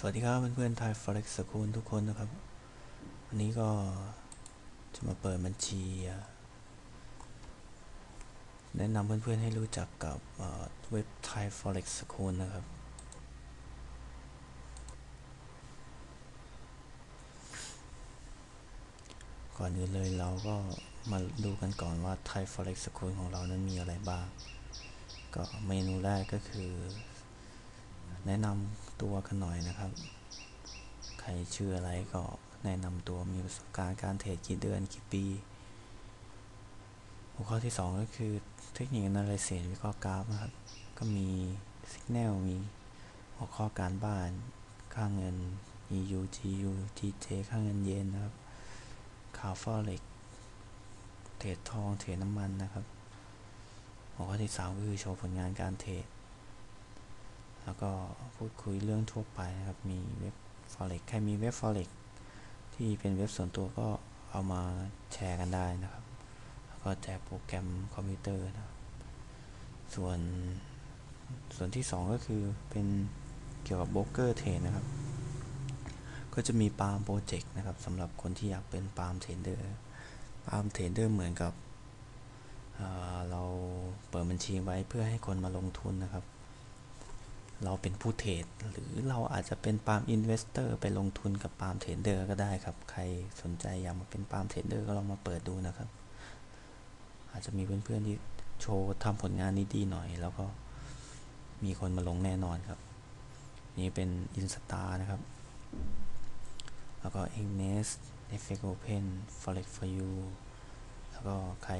สวัสดีครับเพื่อนๆไทย Forex School ทุกคนนะครับ วันนี้ก็จะมาเปิดบัญชี แนะนำเพื่อนๆให้รู้จักกับเว็บไทย Forex School นะครับ ก่อนอื่นเลยเราก็มาดูกันก่อนว่าไทย Forex School ของเรานั้นมีอะไรบ้าง ก็เมนูแรกก็คือ แนะนำ ตัวกันหน่อยนะครับ ใครชื่ออะไรก็แนะนำตัวมีประสบการณ์การเทรดกี่เดือนกี่ปีหัวข้อที่ 2 ก็คือเทคนิคนาฬิเซนวิเคราะห์กราฟนะครับ ก็มีสัญญาณมีหัวข้อการบ้าน ค่าเงิน EU GU TJ ค่าเงินเยนนะครับข่าวฟอเร็กเทรดทองเทรดน้ำมันนะครับ หัวข้อที่3ก็คือโชว์ผลงานการเทรด แล้วก็พูดคุยเรื่องทั่วไปนะครับ มีเว็บ Forex ใครมีเว็บ Forex ที่เป็นเว็บส่วนตัวก็เอามาแชร์กันได้นะครับ แล้วก็แจกโปรแกรมคอมพิวเตอร์นะครับ ส่วนส่วนที่ 2 ก็คือเป็นเกี่ยวกับโบรกเกอร์เทรดนะครับ ก็จะมีปาล์มโปรเจกต์นะครับสำหรับคนที่อยากเป็นปาล์มเทรดเดอร์ปาล์มเทรดเดอร์เหมือนกับเเราเปิดบัญชีไว้เพื่อให้คนมาลงทุนนะครับ เราเป็นผู้เทรดหรือเราอาจจะเป็นปาล์มอินเวสเตอร์ไปลงทุนกับปาล์มเทรดเดอร์ก็ได้ครับ ใครสนใจอยากมาเป็นปาล์มเทรดเดอร์ก็ลองมาเปิดดูนะครับ อาจจะมีเพื่อนๆที่โชว์ทำผลงานนี้ดีหน่อย แล้วก็มีคนมาลงแน่นอนครับ นี่เป็นอินสตานะครับ แล้วก็ e g n e s Effect Open Forex for you แล้วก็ใคร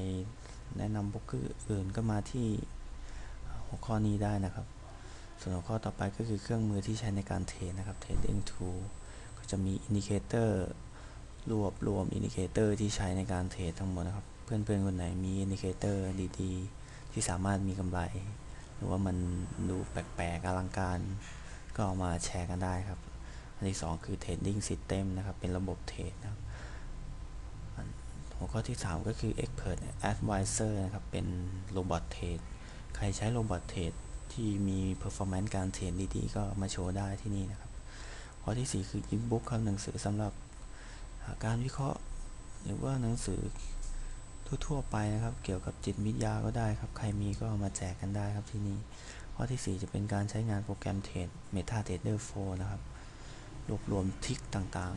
แนะนำบล็อกเกอร์อื่นก็มาที่หัวข้อนี้ได้นะครับ ส่วนหัวข้อต่อไปก็คือเครื่องมือที่ใช้ในการเทรดนะครับ Trading Tool ก็จะมีอินดิเคเตอร์รวบรวมอินดิเคเตอร์ที่ใช้ในการเทรดทั้งหมดนะครับ เพื่อนๆคนไหนมีอินดิเคเตอร์ดีๆ ที่สามารถมีกำไร หรือว่ามันดูแปลกๆอลังการ ก็เอามาแชร์กันได้ครับ อันที่ 2 คือ Trading System นะครับ เป็นระบบเทรดนะครับหัวข้อที่ 3 ก็คือ Expert Advisor นะครับ เป็นโรบอทเทรดใครใช้โรบอทเทรด ที่มี performance การเทรดดีๆ ก็มาโชว์ได้ที่นี่นะครับ ข้อที่ 4 คือ e-book ครับหนังสือสำหรับการวิเคราะห์หรือว่าหนังสือทั่วๆไปนะครับ เกี่ยวกับจิตวิทยาก็ได้ครับ ใครมีก็มาแจกกันได้ครับที่นี่ ข้อที่ 4 จะเป็นการใช้งานโปรแกรมเทรด MetaTrader 4 นะครับ รวบรวมทิกต่าง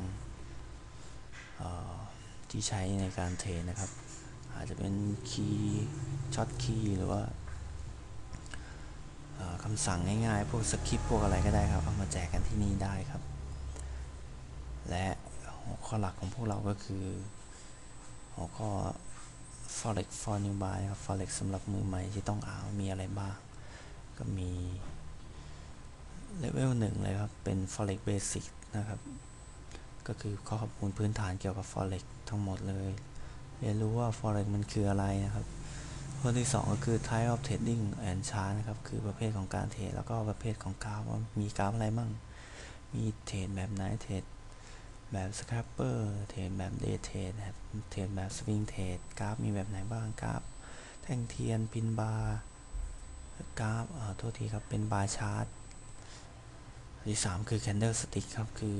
ๆที่ใช้ในการเทรดนะครับ อาจจะเป็นคีย์ช็อตคีย์หรือว่า คำสั่งง่ายๆ พวกสคริปต์พวกอะไรก็ได้ครับเอามาแจกกันที่นี่ได้ครับ และหัวข้อหลักของพวกเราก็คือหัวข้อ forex for new buy ครับ forex สำหรับมือใหม่ที่ต้องอานมีอะไรบ้าง ก็มีเลเวลหนึ่งเลยครับ เป็น forex basic นะครับ ก็คือข้อมูลพื้นฐานเกี่ยวกับ forex ทั้งหมดเลย เรียนรู้ว่า forex มันคืออะไรนะครับ ข้อที่ 2 ก็คือ type of trading and chart นะครับ คือประเภทของการเทรดแล้วก็ประเภทของกราฟว่ามีกราฟอะไรบ้างมีเทรดแบบไหนเทรดแบบ scalper เทรดแบบ day trade เทรดแบบ swing trade กราฟมีแบบไหนบ้างกราฟ แท่งเทียนพินบาร์กราฟเอ่าโทษทีครับเป็นบาร์ชาร์ตที่ 3 คือ candlestick ครับ คือ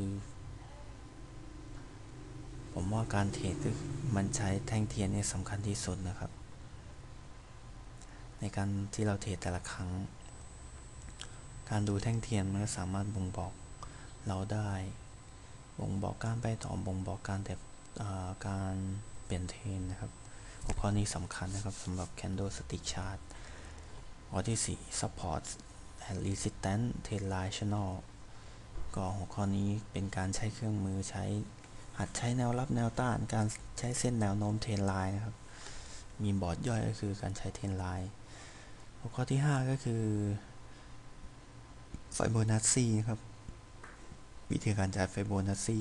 ผมว่าการเทรดมันใช้แท่งเทียนเนี่ยสำคัญที่สุดนะครับ ในการที่เราเทรดแต่ละครั้ง การดูแท่งเทียนมันก็สามารถบ่งบอกเราได้ บ่งบอกการไปต่อ บ่งบอกการแต่การเปลี่ยนเทรนนะครับ หัวข้อนี้สำคัญนะครับสำหรับ candlestick chart ข้อที่ 4 support and resistance trend line channel ก็หัวข้อนี้เป็นการใช้เครื่องมือใช้หัดใช้แนวรับแนวต้าน การใช้เส้นแนวโน้มเทรนไลน์นะครับ มีบอร์ดย่อยก็คือการใช้เทรนไลน์ หัวข้อที่ 5 ก็คือไฟโบนัสซีนะครับ วิธีการจ่ายไฟโบนัสซี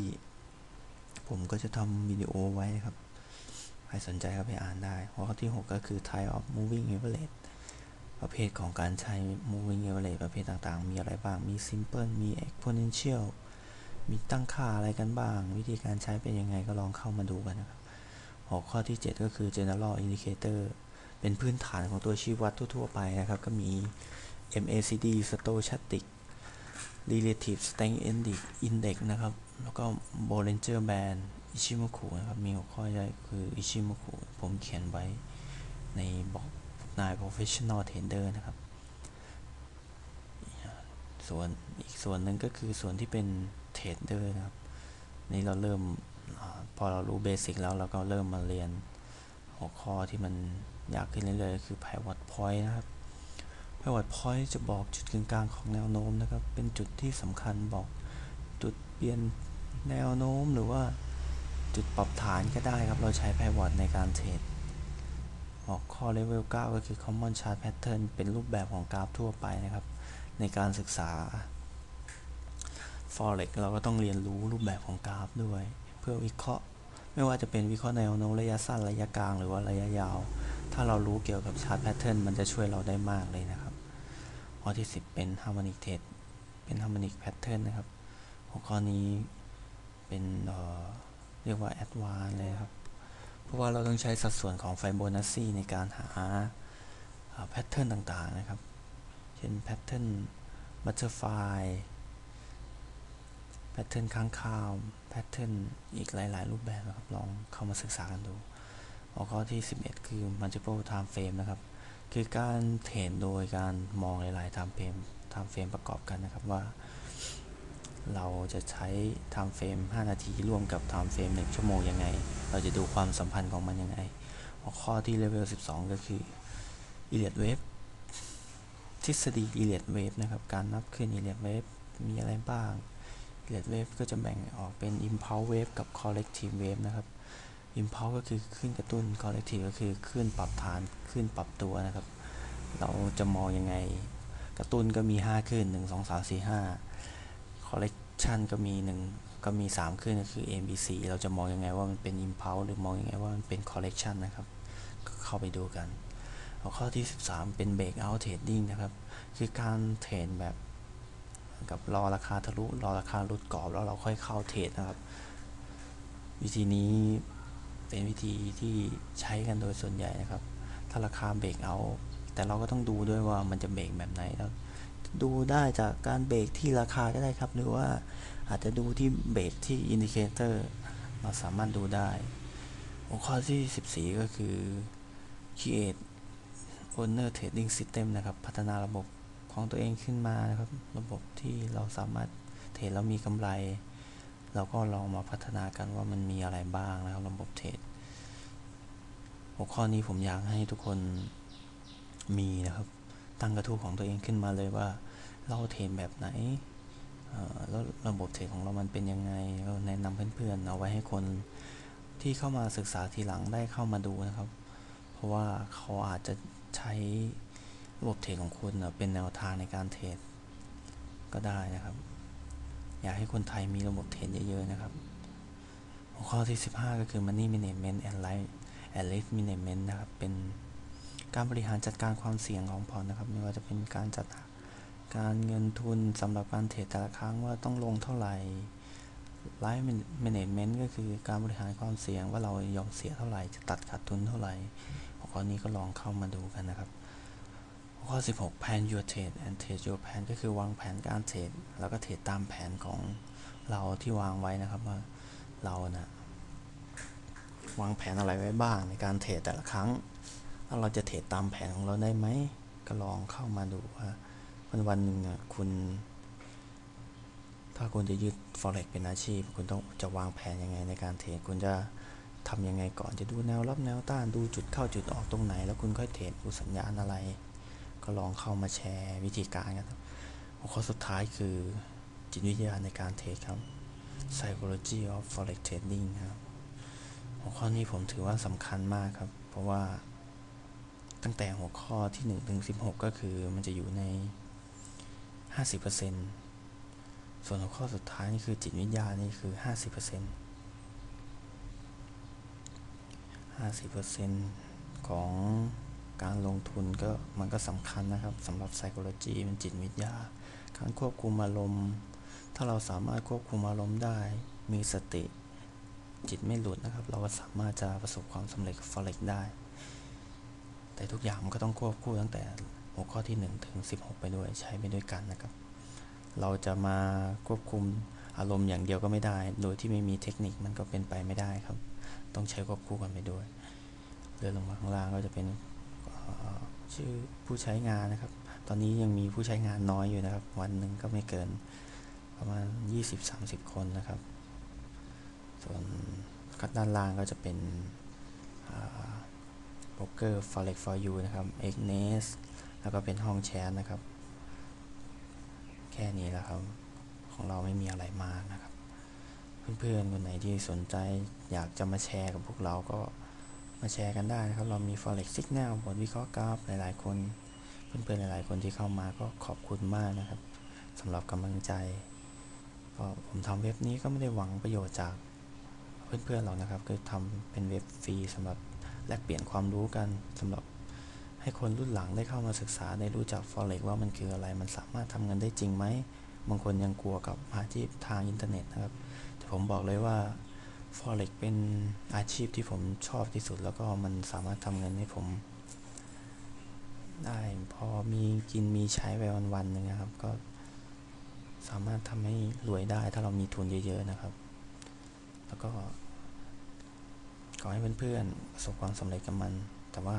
ผมก็จะทำวิดีโอไว้นะครับ ใครสนใจก็ไปอ่านได้ หัวข้อที่ 6 ก็คือ type of moving average ประเภทของการใช้ moving average ประเภทต่างๆ มีอะไรบ้าง มี simple มี exponential มีตั้งค่าอะไรกันบ้าง วิธีการใช้เป็นยังไงก็ลองเข้ามาดูกันนะครับ หัวข้อที่ 7 ก็คือ general indicator เป็นพื้นฐานของตัวชี้วัดทั่ว ๆ ไปนะครับ ก็มี MACD stochastic relative strength index index นะครับ แล้วก็ Bollinger Band อิชิมุคุนะครับ มีหัวข้อใหญ่คืออิชิมุคุผมเขียนไว้ในบอกนาย professional trader นะครับ ส่วนอีกส่วนหนึ่งก็คือส่วนที่เป็นเทรดเดอร์นะครับ นี่เราเริ่มพอเรารู้เบสิกแล้วเราก็เริ่มมาเรียนหัวข้อที่มัน อยากขึ้นเรื่อยๆคือ pivot point นะครับ pivot point จะบอกจุดกึ่งกลางของแนวโน้มนะครับ เป็นจุดที่สำคัญบอกจุดเปลี่ยนแนวโน้มหรือว่าจุดปรับฐานก็ได้ครับ เราใช้ pivot ในการเทรดหัวข้อ level 9 ก็คือ common chart pattern เป็นรูปแบบของกราฟทั่วไปนะครับ ในการศึกษา forex เราก็ต้องเรียนรู้รูปแบบของกราฟด้วย เพื่อวิเคราะห์ ไม่ว่าจะเป็นวิเคราะห์แนวโน้มระยะสั้นระยะกลางหรือว่าระยะยาว ถ้าเรารู้เกี่ยวกับชาร์ตแพทเทิร์นมันจะช่วยเราได้มากเลยนะครับ ข้อที่ 10 เป็น harmonic trade เป็น harmonic pattern นนะครับ หัวข้อนี้เป็นเเรียกว่า advanced เลยครับ เพราะว่าเราต้องใช้สัดส่วนของไฟโบนัสซีในการหาแพทเทิร์นต่างๆนะครับ เช่นแพทเทิร์นบัตเตอร์ไฟแพทเทิร์นค้างคาว แพทเทิร์นอีกหลาย ๆ รูปแบบนะครับ ลองเข้ามาศึกษากันดู หัวข้อที่ 11 คือ multiple time frame นะครับ คือการเทรดโดยการมองหลายๆ time frame time frame ประกอบกันนะครับว่า เราจะใช้ time frame 5 นาทีร่วมกับ time frame 1 ชั่วโมงยังไง เราจะดูความสัมพันธ์ของมันยังไง หัวข้อที่ level 12 ก็คือ Elliott wave ทฤษฎี Elliott wave นะครับ การนับขึ้น Elliott wave มีอะไรบ้าง Elliott wave ก็จะแบ่งออกเป็น impulse wave กับ corrective wave นะครับ impulse ก็คือขึ้นกระตุ้น corrective ก็คือขึ้นปรับฐานขึ้นปรับตัวนะครับ เราจะมองยังไง กระตุ้นก็มี 5 ขึ้น 1 2 3 4 5 correction ก็มี 1 ก็มี 3 ขึ้นก็คือ A B C เราจะมองยังไงว่ามันเป็น impulse หรือมองยังไงว่ามันเป็น correction นะครับ ก็เข้าไปดูกันหัวข้อที่ 13 เป็น breakout trading นะครับ คือการเทรดแบบกับรอราคาทะลุ รอราคาหลุดกรอบแล้วเราค่อยเข้าเทรดนะครับ วิธีนี้ เป็นวิธีที่ใช้กันโดยส่วนใหญ่นะครับ ถ้าราคาเบรกเอา แต่เราก็ต้องดูด้วยว่ามันจะเบรกแบบไหนแล้วดูได้จากการเบรกที่ราคาก็ได้ครับ หรือว่าอาจจะดูที่เบรกที่อินดิเคเตอร์เราสามารถดูได้ หัวข้อที่ 14 ก็คือ create owner trading system นะครับ พัฒนาระบบของตัวเองขึ้นมานะครับ ระบบที่เราสามารถเทรดแล้วมีกำไร เราก็ลองมาพัฒนากันว่ามันมีอะไรบ้างนะครับระบบเทรดหัวข้อนี้ผมอยากให้ทุกคนมีนะครับ ตั้งกระทู้ของตัวเองขึ้นมาเลยว่าเราเทรดแบบไหนแล้วระบบเทรดของเรามันเป็นยังไงก็แนะนำเพื่อนๆเอาไว้ให้คนที่เข้ามาศึกษาทีหลังได้เข้ามาดูนะครับ เพราะว่าเขาอาจจะใช้ระบบเทรดของคุณเป็นแนวทางในการเทรดก็ได้นะครับ อยากให้คนไทยมีระบบเทรดเยอะๆนะครับ หัวข้อที่ 15 ก็คือ Money Management and Life and Risk Management นะครับ เป็นการบริหารจัดการความเสี่ยงของพอร์ตนะครับ ไม่ว่าจะเป็นการจัดการเงินทุนสำหรับการเทรดแต่ละครั้งว่าต้องลงเท่าไหร่ Life Management ก็คือการบริหารความเสี่ยงว่าเรายอมเสียเท่าไหร่ จะตัดขาดทุนเท่าไหร่ หัวข้อนี้ก็ลองเข้ามาดูกันนะครับ ข้อ 16 plan your trade and trade your plan ก็คือวางแผนการเทรดแล้วก็เทรดตามแผนของเราที่วางไว้นะครับว่าเรานะวางแผนอะไรไว้บ้างในการเทรดแต่ละครั้งแล้วเราจะเทรดตามแผนของเราได้ไหมก็ลองเข้ามาดูว่าวันวันหนึ่งคุณ ถ้าคุณจะยึด forex เป็นอาชีพ คุณต้องจะวางแผนยังไงในการเทรดคุณจะทำยังไงก่อนจะดูแนวรับแนวต้านดูจุดเข้าจุดออกตรงไหน แล้วคุณค่อยเทรดดูสัญญาณอะไร ก็ลองเข้ามาแชร์วิธีการกันหัวข้อสุดท้ายคือจิตวิทยาในการเทรดครับ psychology of forex trading ครับหัวข้อนี้ผมถือว่าสำคัญมากครับ เพราะว่าตั้งแต่หัวข้อที่1ถึง16 ก็คือมันจะอยู่ใน 50%ส่วนหัวข้อสุดท้ายนี่คือจิตวิทยานี่คือ 50% 50%ของ การลงทุนก็มันก็สำคัญนะครับสำหรับ psychology มันจิตวิทยา การควบคุมอารมณ์ ถ้าเราสามารถควบคุมอารมณ์ได้ มีสติ จิตไม่หลุดนะครับ เราก็สามารถจะประสบความสำเร็จกับ forex ได้ แต่ทุกอย่างมันก็ต้องควบคู่ตั้งแต่หัวข้อที่ 1 ถึง 16 ไปด้วยใช้ไปด้วยกันนะครับ เราจะมาควบคุมอารมณ์อย่างเดียวก็ไม่ได้ โดยที่ไม่มีเทคนิคมันก็เป็นไปไม่ได้ครับ ต้องใช้ควบคู่กันไปด้วยเลื่อนลงมาข้างล่างก็จะเป็น ชื่อผู้ใช้งานนะครับ ตอนนี้ยังมีผู้ใช้งานน้อยอยู่นะครับ วันหนึ่งก็ไม่เกินประมาณ 20-30 คนนะครับ ส่วนด้านล่างก็จะเป็นโบรกเกอร์ forex for you นะครับ x n e s แล้วก็เป็นห้องแชทนะครับ แค่นี้แหละครับ ของเราไม่มีอะไรมากนะครับ เพื่อนๆคนไหนที่สนใจอยากจะมาแชร์กับพวกเราก็ มาแชร์กันได้นะครับ เรามี forex signal บทวิเคราะห์กราฟหลายๆ คน เพื่อนๆหลาย ๆ คนที่เข้ามาก็ขอบคุณมากนะครับสำหรับกำลังใจก็ผมทำเว็บนี้ก็ไม่ได้หวังประโยชน์จากเพื่อนๆเรานะครับ คือทำเป็นเว็บฟรีสำหรับแลกเปลี่ยนความรู้กันสำหรับให้คนรุ่นหลังได้เข้ามาศึกษาได้รู้จัก forex ว่ามันคืออะไรมันสามารถทำเงินได้จริงไหมบางคนยังกลัวกับอาชีพทางอินเทอร์เน็ตนะครับ แต่ผมบอกเลยว่า forex เป็นอาชีพที่ผมชอบที่สุด แล้วก็มันสามารถทำเงินให้ผม ได้ พอมีกินมีใช้ไปวันๆหนึ่งนะครับ ก็สามารถทำให้รวยได้ถ้าเรามีทุนเยอะๆนะครับ แล้วก็ ขอให้เพื่อนๆประสบความสำเร็จกับมัน แต่ว่า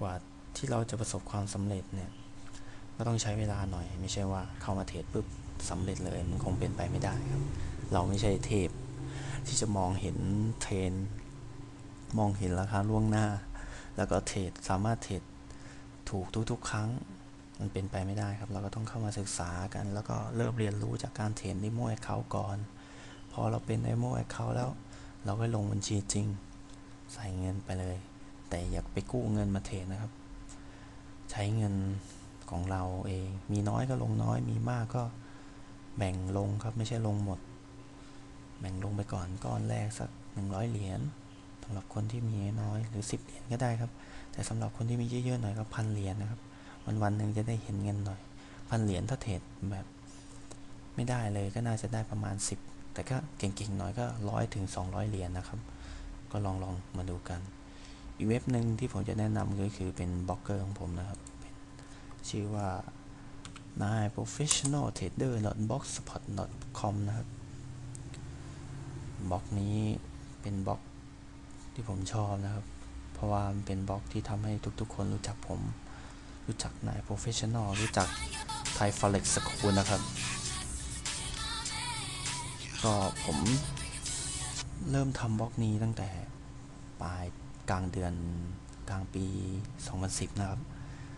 กว่าที่เราจะประสบความสำเร็จเนี่ยก็ต้องใช้เวลาหน่อย ไม่ใช่ว่าเข้ามาเทรดปุ๊บสำเร็จเลยมันคงเป็นไปไม่ได้ครับ เราไม่ใช่เทพ ที่จะมองเห็นเทรนมองเห็นราคาล่วงหน้า แล้วก็เทรดสามารถเทรดถูกทุกๆ ครั้งมันเป็นไปไม่ได้ครับ เราก็ต้องเข้ามาศึกษากัน แล้วก็เริ่มเรียนรู้จากการเทรดในโม่แอคเคาก่อน พอเราเป็นไอโม่แอคเคาแล้ว เราก็ลงบัญชีจริง ใส่เงินไปเลย แต่อย่าไปกู้เงินมาเทรดนะครับ ใช้เงินของเราเอง มีน้อยก็ลงน้อย มีมากก็แบ่งลงครับ ไม่ใช่ลงหมด แบ่งลงไปก่อนก้อนแรกสักหนึ่งร้อยเหรียญสำหรับคนที่มีน้อยหรือสิบเหรียญก็ได้ครับ แต่สำหรับคนที่มีเยอะๆหน่อยก็พันเหรียญนะครับ วันวันหนึ่งจะได้เห็นเงินหน่อยพันเหรียญถ้าเทรดแบบไม่ได้เลยก็น่าจะได้ประมาณสิบแต่ก็เก่งๆหน่อยก็ร้อยถึงสองร้อยเหรียญนะครับ ก็ลองลองมาดูกัน อีกเว็บหนึ่งที่ผมจะแนะนำก็คือเป็นบล็อกเกอร์ของผมนะครับชื่อว่า n i professional trader blogspot com นะครับ บล็อกนี้เป็นบล็อกที่ผมชอบนะครับ เพราะว่ามันเป็นบล็อกที่ทำให้ทุกๆ คนรู้จักผม รู้จักนาย professional รู้จักไทย forex school นะครับ ก็ผมเริ่มทำบล็อกนี้ตั้งแต่ปลายกลางเดือนกลางปี 2010 นะครับ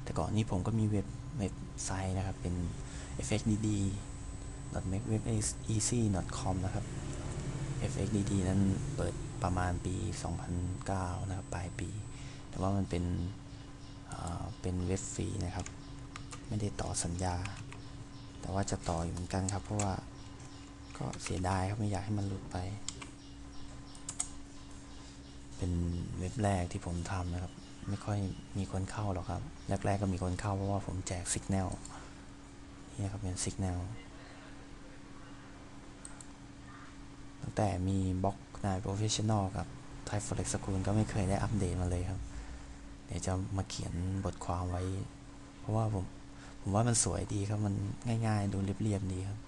แต่ก่อนนี้ผมก็มีเว็บเว็บไซต์นะครับ เป็น fxdd .makeweb.easy.com นะครับ fxdd นั้นเปิดประมาณปี 2009 นะครับ ปลายปี แต่ว่ามันเป็นเป็นเว็บฟรีนะครับ ไม่ได้ต่อสัญญา แต่ว่าจะต่ออยู่เหมือนกันครับ เพราะว่าก็เสียดายครับ ไม่อยากให้มันหลุดไป เป็นเว็บแรกที่ผมทำนะครับ ไม่ค่อยมีคนเข้าหรอกครับ แรกๆก็มีคนเข้าเพราะว่าผมแจกสิกแนลนี่ครับเป็นสิกแนล ตั้งแต่มีบล็อกนายโปรเฟชชั่นอลกับไทฟอเร็กสกูลก็ไม่เคยได้อัปเดตมาเลยครับ เดี๋ยวจะมาเขียนบทความไว้ เพราะว่าผมผมว่ามันสวยดีครับ มันง่ายๆ ดูเรียบๆดีครับ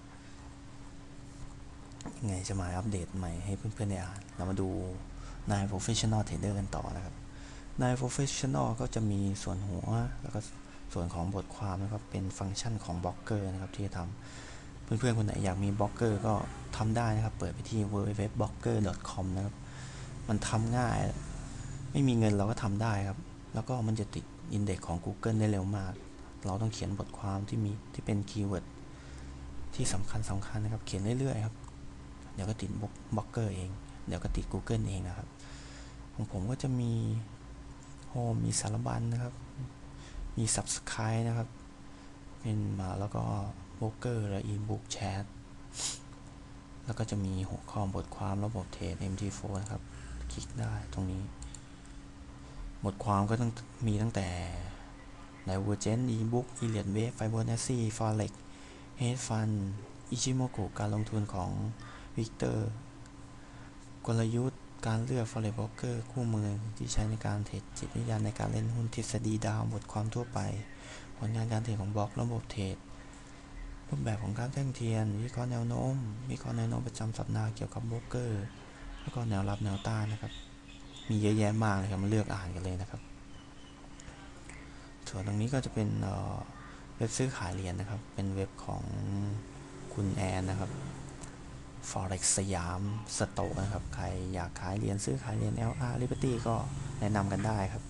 ยังไงจะมาอัปเดตใหม่ให้เพื่อนๆได้อ่าน เรามาดูนาย professional trader กันต่อนะครับนาย professional ก็จะมีส่วนหัวแล้วก็ส่วนของบทความนะครับ เป็นฟังก์ชันของบล็อกเกอร์นะครับที่จะทำ เพื่อนๆคนไหนอยากมีบล็อกเกอร์ก็ทำได้นะครับ เปิดไปที่ www.blogger.com นะครับ มันทำง่าย ไม่มีเงินเราก็ทำได้ครับ แล้วก็มันจะติดอินเด็กของ Google ได้เร็วมาก เราต้องเขียนบทความที่มีที่เป็นคีย์เวิร์ดที่สำคัญสำคัญนะครับ เขียนเรื่อยๆครับ เดี๋ยวก็ติดบล็อกเกอร์เอง เดี๋ยวก็ติด Google เองนะครับ ของผมก็จะมีโฮมมีสารบัญนะครับ มี Subscribe นะครับ เป็นมาแล้วก็ โบรกเกอร์และอีบุ๊กแชทแล้วก็จะมีหัวข้อบทความระบบเทรด MT4 นะครับ คลิกได้ตรงนี้ บทความก็ต้องมีตั้งแต่ Divergent e-book e l i o t Wave Fibonacci Forex Hedge Fund Ichimoku การลงทุนของวิกเตอร์กลยุทธ์การเลือก Forex Broker คู่มือที่ใช้ในการเทรดจิตวิญญาณในการเล่นหุ้นทฤษฎีดาวบทความทั่วไป ผลงานการเทรดของบล็อกระบบเทรด รูปแบบของการแท่งเทียน วิเคราะห์แนวโน้ม วิเคราะห์แนวโน้มประจำสัปดาห์เกี่ยวกับโบรกเกอร์ แล้วก็แนวรับแนวต้านนะครับ มีเยอะแยะมากเลยครับมาเลือกอ่านกันเลยนะครับ ส่วนตรงนี้ก็จะเป็นเว็บซื้อขายเหรียญนะครับ เป็นเว็บของคุณแอนนะครับ forex สยามสโตกนะครับ ใครอยากขายเหรียญซื้อขายเหรียญ LR Liberty ก็แนะนำกันได้ครับ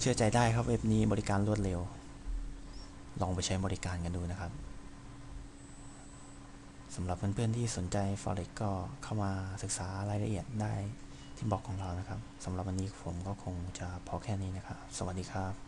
เชื่อใจได้ครับเว็บนี้บริการรวดเร็ว ลองไปใช้บริการกันดูนะครับสำหรับเพื่อนๆที่สนใจ forex ก็เข้ามาศึกษารายละเอียดได้ที่บล็อกของเรานะครับสำหรับวันนี้ผมก็คงจะพอแค่นี้นะครับ สวัสดีครับ